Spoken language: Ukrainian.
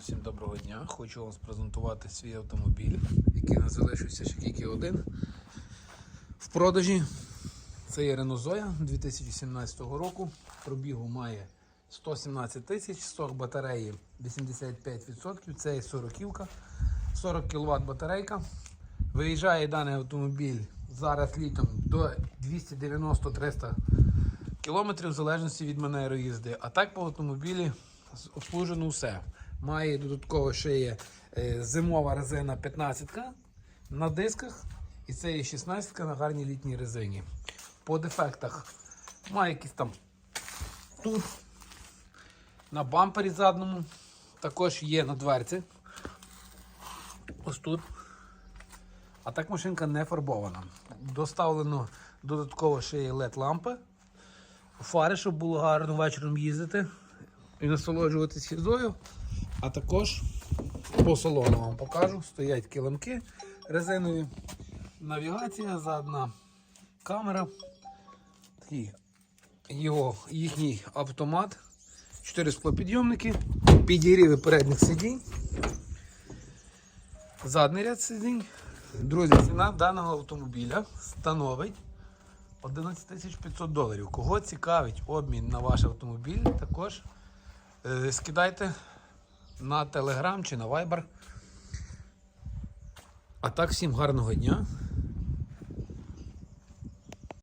всім доброго дня. Хочу вам презентувати свій автомобіль, який залишився ще тільки один. В продажі це є Renault Zoe 2017 року. Пробігу має 117 тисяч, сок батареї 85%, це є 40 40 кВт батарейка. Виїжджає даний автомобіль зараз літом до 290-300 кілометрів в залежності від манери їзди. А так по автомобілі обслужено все. Має додатково ще є е, зимова резина 15 на дисках, і це є 16 на гарній літній резині. По дефектах має якісь там тут, на бампері задному, також є на дверці. Ось тут. А так машинка не фарбована. Доставлено додатково ще є LED-лампи. Фари, щоб було гарно вечором їздити і насолоджуватись їздою. А також по салону вам покажу. Стоять килимки резинові. Навігація задна камера. Такий його, їхній автомат. Чотири склопідйомники, підігріви передніх сидінь. Задній ряд сидінь. Друзі, ціна даного автомобіля становить 11 500 доларів. Кого цікавить обмін на ваш автомобіль, також е, скидайте на Telegram чи на Viber. А так, всім гарного дня.